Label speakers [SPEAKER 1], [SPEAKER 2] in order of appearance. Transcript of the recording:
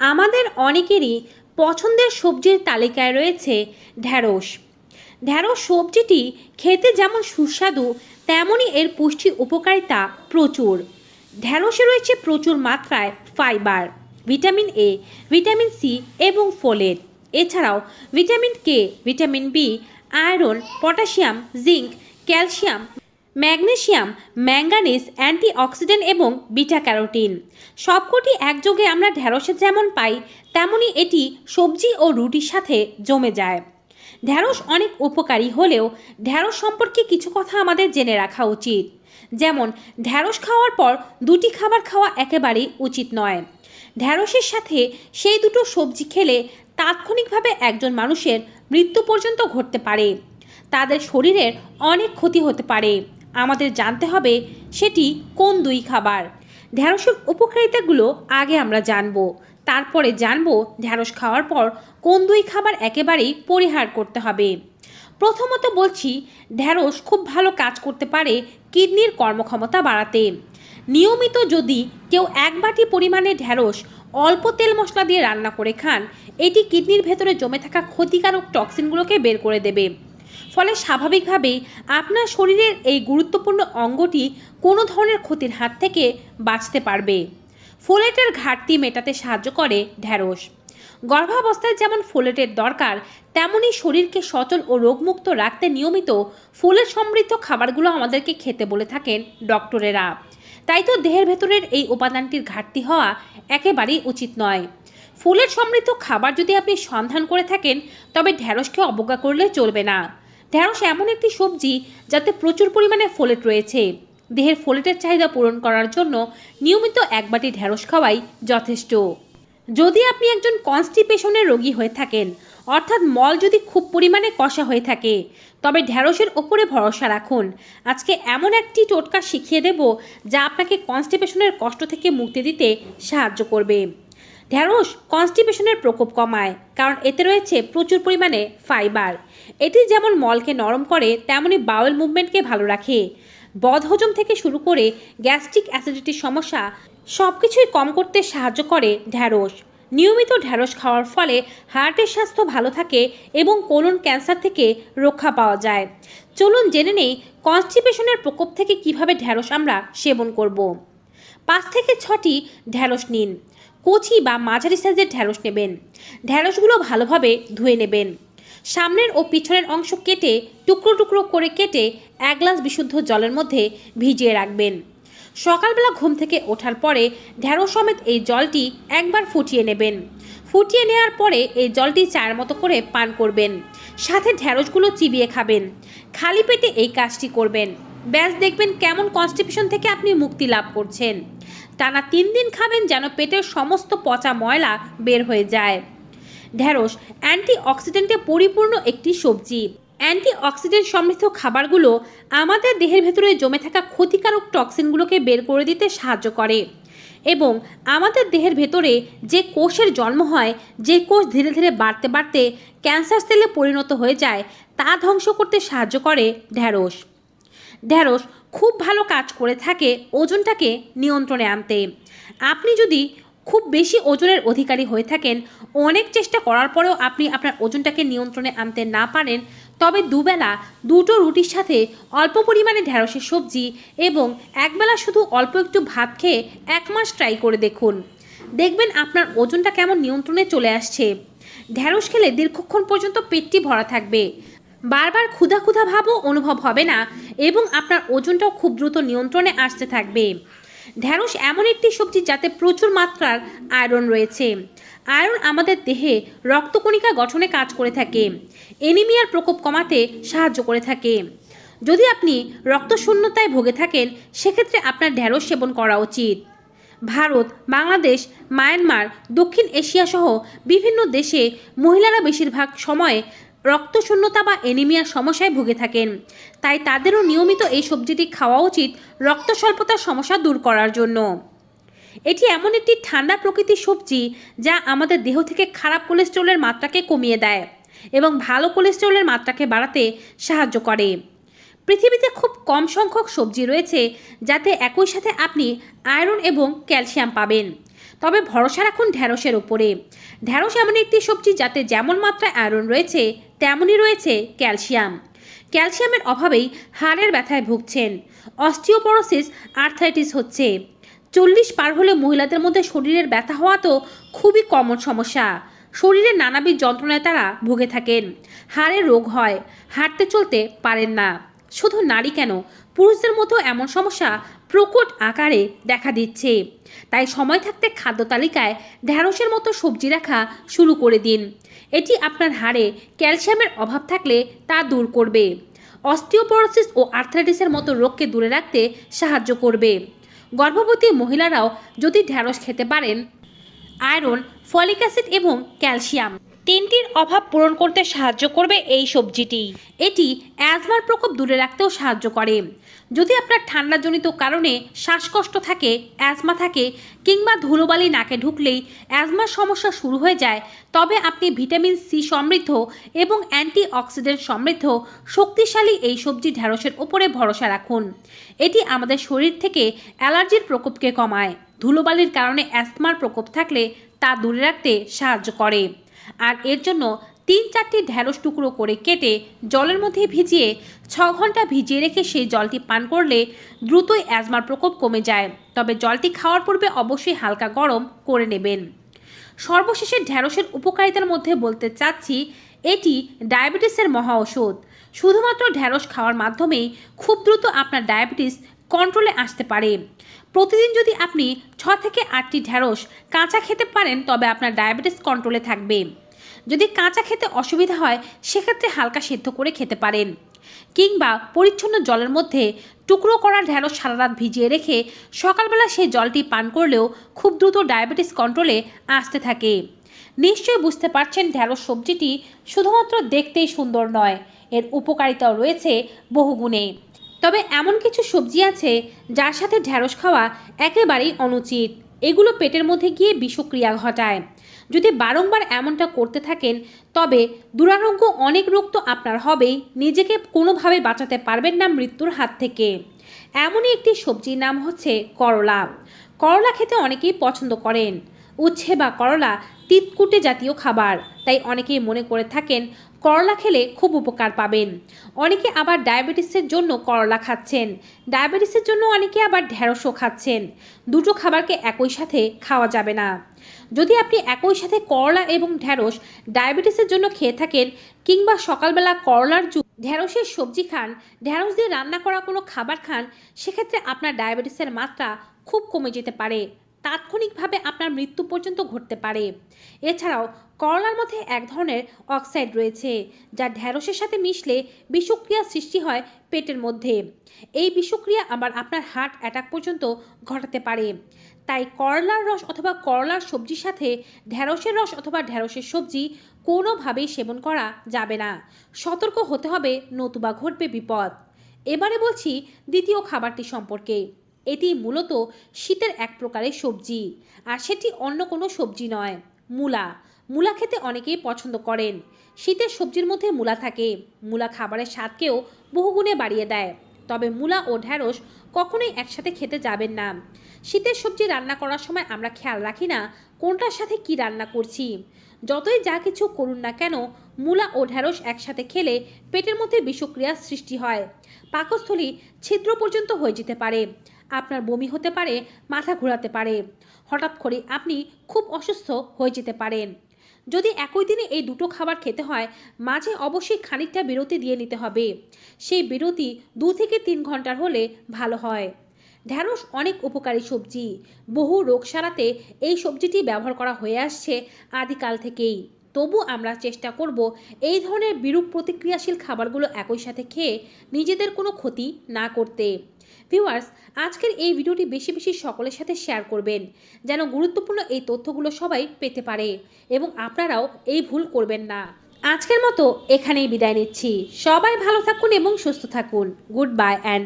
[SPEAKER 1] আমাদের অনেকেরই পছন্দের সবজির তালিকায় রয়েছে ঢ্যাঁড়স। ঢ্যাঁড়স সবজিটি খেতে যেমন সুস্বাদু তেমনই এর পুষ্টি উপকারিতা প্রচুর। ঢ্যাঁড়সে রয়েছে প্রচুর মাত্রায় fibre, vitamin A vitamin C এবং ফোলেট এছাড়াও vitamin K vitamin B iron, potassium, zinc, calcium magnesium manganese, antioxidant এবং বিটা ক্যারোটিন সবকটি একযোগে আমরা ঢ্যাঁড়সে যেমন পাই তেমনই এটি সবজি ও রুটির সাথে জমে যায়। ঢ্যাঁড়স অনেক উপকারী হলেও ঢ্যাঁড়স সম্পর্কে কিছু কথা আমাদের জেনে রাখা উচিত। যেমন ঢ্যাঁড়স খাওয়ার পর দুটি খাবার খাওয়া একেবারেই উচিত নয়। ঢ্যাঁড়সের সাথে সেই দুটো সবজি খেলে তাৎক্ষণিকভাবে একজন মানুষের মৃত্যু পর্যন্ত ঘটতে পারে। তাদের শরীরের অনেক ক্ষতি হতে পারে। আমাদের জানতে হবে সেটি কোন দুই খাবার। ঢ্যাঁড়সের উপকারিতাগুলো আগে আমরা জানব। তারপরে জানব ঢ্যাঁড়স খাওয়ার পর কোন দুই খাবার একেবারেই পরিহার করতে হবে। প্রথমত বলছি ঢ্যাঁড়স খুব ভালো কাজ করতে পারে কিডনির কর্মক্ষমতা বাড়াতে। নিয়মিত যদি কেউ এক বাটি পরিমাণে ঢ্যাঁড়স অল্প তেল মশলা দিয়ে রান্না করে খান, এটি কিডনির ভেতরে জমে থাকা ক্ষতিকারক টক্সিনগুলোকে বের করে দেবে। ফলে স্বাভাবিকভাবেই আপনার শরীরের এই গুরুত্বপূর্ণ অঙ্গটি কোনো ধরনের ক্ষতির হাত থেকে বাঁচতে পারবে। ফোলেটের ঘাটতি মেটাতে সাহায্য করে ঢ্যাঁড়স। গর্ভাবস্থায় যেমন ফোলেটের দরকার তেমনই শরীরকে সচল ও রোগমুক্ত রাখতে নিয়মিত ফোলেট সমৃদ্ধ খাবারগুলো আমাদেরকে খেতে বলে থাকেন ডক্টরেরা। তাই তো দেহের ভেতরের এই উপাদানটির ঘাটতি হওয়া একেবারেই উচিত নয়। ফুলের সমৃদ্ধ খাবার যদি আপনি সন্ধান করে থাকেন, তবে ঢ্যাঁড়সকে অবজ্ঞা করলে চলবে না। ঢ্যাঁড়স এমন একটি সবজি যাতে প্রচুর পরিমাণে ফোলেট রয়েছে। দেহের ফোলেটের চাহিদা পূরণ করার জন্য নিয়মিত এক বাটি ঢ্যাঁড়স খাওয়াই যথেষ্ট। যদি আপনি একজন কনস্টিপেশনের রোগী হয়ে থাকেন, অর্থাৎ মল যদি খুব পরিমাণে কষা হয়ে থাকে, তবে ঢ্যাঁড়সের ওপরে ভরসা রাখুন। আজকে এমন একটি টোটকা শিখিয়ে দেব যা আপনাকে কনস্টিপেশনের কষ্ট থেকে মুক্তি দিতে সাহায্য করবে। ঢ্যাঁড়স কনস্টিপেশনের প্রকোপ কমায়, কারণ এতে রয়েছে প্রচুর পরিমাণে ফাইবার। এটি যেমন মলকে নরম করে, তেমনি বাউল মুভমেন্টকে ভালো রাখে। বদহজম থেকে শুরু করে গ্যাস্ট্রিক অ্যাসিডিটির সমস্যা সব কিছুই কম করতে সাহায্য করে ঢ্যাঁড়স। নিয়মিত ঢ্যাঁড়স খাওয়ার ফলে হার্টের স্বাস্থ্য ভালো থাকে এবং কোলন ক্যান্সার থেকে রক্ষা পাওয়া যায়। চলুন জেনে নেই কনস্টিপেশনের প্রকোপ থেকে কীভাবে ঢ্যাঁড়স আমরা সেবন করব। পাঁচ থেকে ছটি ঢ্যাঁড়স নিন। কচি বা মাঝারি সাইজের ঢ্যাঁড়স নেবেন। ঢ্যাঁড়সগুলো ভালোভাবে ধুয়ে নেবেন। সামনের ও পিছনের অংশ কেটে, টুকরো টুকরো করে কেটে এক গ্লাস বিশুদ্ধ জলের মধ্যে ভিজিয়ে রাখবেন। সকালবেলা ঘুম থেকে ওঠার পরে ঢ্যাঁড়স সমেত এই জলটি একবার ফুটিয়ে নেবেন। ফুটিয়ে নেওয়ার পরে এই জলটি চায়ের মতো করে পান করবেন। সাথে ঢ্যাঁড়সগুলো চিবিয়ে খাবেন। খালি পেটে এই কাজটি করবেন। ব্যাস, দেখবেন কেমন কনস্টিপেশন থেকে আপনি মুক্তি লাভ করছেন। টানা তিন দিন খাবেন যেন পেটের সমস্ত পচা ময়লা বের হয়ে যায়। ঢ্যাঁড়স অ্যান্টি অক্সিডেন্টে পরিপূর্ণ একটি সবজি। অ্যান্টি অক্সিডেন্ট সমৃদ্ধ খাবারগুলো আমাদের দেহের ভেতরে জমে থাকা ক্ষতিকারক টক্সিনগুলোকে বের করে দিতে সাহায্য করে এবং আমাদের দেহের ভেতরে যে কোষের জন্ম হয়, যে কোষ ধীরে ধীরে বাড়তে বাড়তে ক্যান্সার সেলে পরিণত হয়ে যায়, তা ধ্বংস করতে সাহায্য করে ঢ্যাঁড়স ঢ্যাঁড়স খুব ভালো কাজ করে থাকে ওজনটাকে নিয়ন্ত্রণে আনতে। আপনি যদি খুব বেশি ওজনের অধিকারী হয়ে থাকেন। অনেক চেষ্টা করার পরেও আপনি আপনার ওজনটাকে নিয়ন্ত্রণে আনতে না পারেন। তবে দুবেলা দুটো রুটির সাথে অল্প পরিমাণে ঢ্যাঁড়সের সবজি এবং একবেলা শুধু অল্প একটু ভাত খেয়ে এক মাস ট্রাই করে দেখুন। দেখবেন আপনার ওজনটা কেমন নিয়ন্ত্রণে চলে আসছে। ঢ্যাঁড়স খেলে দীর্ঘক্ষণ পর্যন্ত পেটটি ভরা থাকবে। বারবার ক্ষুধা ক্ষুধা ভাবও অনুভব হবে না এবং আপনার ওজনটাও খুব দ্রুত নিয়ন্ত্রণে আসতে থাকবে। ঢ্যাঁড়স এমন একটি সবজি যাতে প্রচুর মাত্রার আয়রন রয়েছে। আয়রন আমাদের দেহে রক্তকণিকা গঠনে কাজ করে থাকে। এনিমিয়ার প্রকোপ কমাতে সাহায্য করে থাকে। যদি আপনি রক্তশূন্যতায় ভোগে থাকেন, সেক্ষেত্রে আপনার ঢ্যাঁড়স সেবন করা উচিত। ভারত, বাংলাদেশ, মায়ানমার, দক্ষিণ এশিয়া সহ বিভিন্ন দেশে মহিলারা বেশিরভাগ সময়ে রক্তশূন্যতা বা এনিমিয়ার সমস্যায় ভুগে থাকেন। তাই তাদেরও নিয়মিত এই সবজিটি খাওয়া উচিত রক্ত স্বল্পতার সমস্যা দূর করার জন্য। এটি এমন একটি ঠান্ডা প্রকৃতির সবজি যা আমাদের দেহ থেকে খারাপ কোলেস্ট্রলের মাত্রাকে কমিয়ে দেয় এবং ভালো কোলেস্ট্রলের মাত্রাকে বাড়াতে সাহায্য করে। পৃথিবীতে খুব কম সংখ্যক সবজি রয়েছে যাতে একই সাথে আপনি আয়রন এবং ক্যালসিয়াম পাবেন। তবে ভরসা রাখুন ঢ্যাঁড়সের ওপরে ঢ্যাঁড়স এমন একটি সবজি যাতে যেমন মাত্রায় আয়রন রয়েছে, তেমনই রয়েছে ক্যালসিয়াম। ক্যালসিয়ামের অভাবেই হাড়ের ব্যথায় ভুগছেন। অস্টিওপরোসিস আর্থাইটিস হচ্ছে। চল্লিশ পার হলে মহিলাদের মধ্যে শরীরের ব্যথা হওয়া তো খুবই কমন সমস্যা। শরীরে নানাবিধ যন্ত্রণায় তারা ভুগে থাকেন। হাড়ে রোগ হয়, হাঁটতে চলতে পারেন না। শুধু নারী কেন? পুরুষদের মতো এমন সমস্যা প্রকট আকারে দেখা দিচ্ছে। তাই সময় থাকতে খাদ্য তালিকায় ঢ্যাঁড়সের মতো সবজি রাখা শুরু করে দিন। এটি আপনার হাড়ে ক্যালসিয়ামের অভাব থাকলে তা দূর করবে। অস্টিওপরোসিস ও আর্থ্রাইটিসের মতো রোগকে দূরে রাখতে সাহায্য করবে। গর্ভবতী মহিলারাও যদি ঢ্যাঁড়স খেতে পারেন, আয়রন, ফলিক অ্যাসিড এবং ক্যালসিয়াম তিনটির অভাব পূরণ করতে সাহায্য করবে এই সবজিটি। এটি অ্যাজমার প্রকোপ দূরে রাখতেও সাহায্য করে। যদি আপনার ঠান্ডাজনিত কারণে শ্বাসকষ্ট থাকে, অ্যাজমা থাকে কিংবা ধুলোবালি নাকে ঢুকলেই অ্যাজমার সমস্যা শুরু হয়ে যায়, তবে আপনি ভিটামিন সি সমৃদ্ধ এবং অ্যান্টি অক্সিডেন্ট সমৃদ্ধ শক্তিশালী এই সবজি ঢ্যাঁড়সের ওপরে ভরসা রাখুন। এটি আমাদের শরীর থেকে অ্যালার্জির প্রকোপকে কমায়। ধুলোবালির কারণে অ্যাস্তমার প্রকোপ থাকলে তা দূরে রাখতে সাহায্য করে। আর এর জন্য তিন চারটি ঢ্যাঁড়স টুকরো করে কেটে জলের মধ্যে ভিজিয়ে ছ ঘণ্টা ভিজিয়ে রেখে সেই জলটি পান করলে দ্রুতই অ্যাজমার প্রকোপ কমে যায়। তবে জলটি খাওয়ার পূর্বে অবশ্যই হালকা গরম করে নেবেন। সর্বশেষে ঢ্যাঁড়সের উপকারিতার মধ্যে বলতে চাচ্ছি, এটি ডায়াবেটিসের মহা ওষুধ। শুধুমাত্র ঢ্যাঁড়স খাওয়ার মাধ্যমেই খুব দ্রুত আপনার ডায়াবেটিস কন্ট্রোলে আসতে পারে। প্রতিদিন যদি আপনি ছ থেকে আটটি ঢ্যাঁড়স কাঁচা খেতে পারেন, তবে আপনার ডায়াবেটিস কন্ট্রোলে থাকবে। যদি কাঁচা খেতে অসুবিধা হয়, সেক্ষেত্রে হালকা সিদ্ধ করে খেতে পারেন। কিংবা পরিচ্ছন্ন জলের মধ্যে টুকরো করা ঢ্যাঁড়স সারা রাত ভিজিয়ে রেখে সকালবেলা সেই জলটি পান করলেও খুব দ্রুত ডায়াবেটিস কন্ট্রোলে আসতে থাকে। নিশ্চয়ই বুঝতে পারছেন ঢ্যাঁড়স সবজিটি শুধুমাত্র দেখতেই সুন্দর নয়, এর উপকারিতাও রয়েছে বহুগুণে। তবে এমন কিছু সবজি আছে, যার সাথে ঢ্যাঁড়স খাওয়া একেবারেই অনুচিত। এগুলো পেটের মধ্যে গিয়ে বিষক্রিয়া ঘটায়। যদি বারংবার এমনটা করতে থাকেন, তবে দুরারোগ্য অনেক রোগ তো আপনার হবেই, নিজেকে কোনোভাবে বাঁচাতে পারবেন না মৃত্যুর হাত থেকে। এমনই একটি সবজির নাম হচ্ছে করলা। করলা খেতে অনেকেই পছন্দ করেন। উচ্ছে বা করলা তিতকুটে জাতীয় খাবার। তাই অনেকেই মনে করে থাকেন করলা খেলে খুব উপকার পাবেন। অনেকে আবার ডায়াবেটিসের জন্য করলা খাচ্ছেন। ডায়াবেটিসের জন্য অনেকে আবার ঢ্যাঁড়সও খাচ্ছেন। দুটো খাবারকে একই সাথে খাওয়া যাবে না। যদি আপনি একই সাথে করলা এবং ঢ্যাঁড়স ডায়াবেটিসের জন্য খেয়ে থাকেন কিংবা সকালবেলা করলার জু ঢ্যাঁড়সের সবজি খান ঢ্যাঁড়স দিয়ে রান্না করা কোনো খাবার খান, সেক্ষেত্রে আপনার ডায়াবেটিসের মাত্রা খুব কমে যেতে পারে। তাৎক্ষণিকভাবে আপনার মৃত্যু পর্যন্ত ঘটতে পারে। এছাড়াও, করলার মধ্যে এক ধরনের অক্সাইড রয়েছে, যা ঢ্যাঁড়সের সাথে মিশলে বিষক্রিয়া সৃষ্টি হয় পেটের মধ্যে। এই বিষক্রিয়া আবার আপনার হার্ট অ্যাটাক পর্যন্ত ঘটাতে পারে। তাই করলার রস অথবা করলার সবজির সাথে ঢ্যাঁড়সের রস অথবা ঢ্যাঁড়সের সবজি কোনোভাবেই সেবন করা যাবে না। সতর্ক হতে হবে নতুবা ঘটবে বিপদ। এবারে বলছি দ্বিতীয় খাবারটি সম্পর্কে। এটি মূলত শীতের এক প্রকারের সবজি, আর সেটি অন্য কোনো সবজি নয়, মূলা। মূলা খেতে অনেকেই পছন্দ করেন। শীতের সবজির মধ্যে মূলা থাকে। মূলা খাবারের স্বাদকেও বহুগুণে বাড়িয়ে দেয়। তবে মূলা ও ঢ্যাঁড়স কখনোই একসাথে খেতে যাবেন না। শীতের সবজি রান্না করার সময় আমরা খেয়াল রাখি না, কোনটার সাথে কি রান্না করছি। যতই যা কিছু করুন না কেন, মূলা ও ঢ্যাঁড়স একসাথে খেলে পেটের মধ্যে বিষক্রিয়ার সৃষ্টি হয়। পাকস্থলী ছিদ্র পর্যন্ত হয়ে যেতে পারে। আপনার বমি হতে পারে, মাথা ঘোরাতে পারে। হঠাৎ করে আপনি খুব অসুস্থ হয়ে যেতে পারেন। যদি একই দিনে এই দুটো খাবার খেতে হয়, মাঝে অবশ্যই খানিকটা বিরতি দিয়ে নিতে হবে। সেই বিরতি দু থেকে তিন ঘণ্টার হলে ভালো হয়। ঢ্যাঁড়স অনেক উপকারী সবজি। বহু রোগ সারাতে এই সবজিটি ব্যবহার করা হয়ে আসছে আদিকাল থেকেই। তবু আমরা চেষ্টা করব এই ধরনের বিরূপ প্রতিক্রিয়াশীল খাবারগুলো একই সাথে খেয়ে নিজেদের কোনো ক্ষতি না করতে। ভিউয়ার্স, আজকের এই ভিডিওটি বেশি বেশি সকলের সাথে শেয়ার করবেন, যেন গুরুত্বপূর্ণ এই তথ্যগুলো সবাই পেতে পারে এবং আপনারাও এই ভুল করবেন না। আজকের মতো এখানেই বিদায় নিচ্ছি। সবাই ভালো থাকুন এবং সুস্থ থাকুন। Good bye and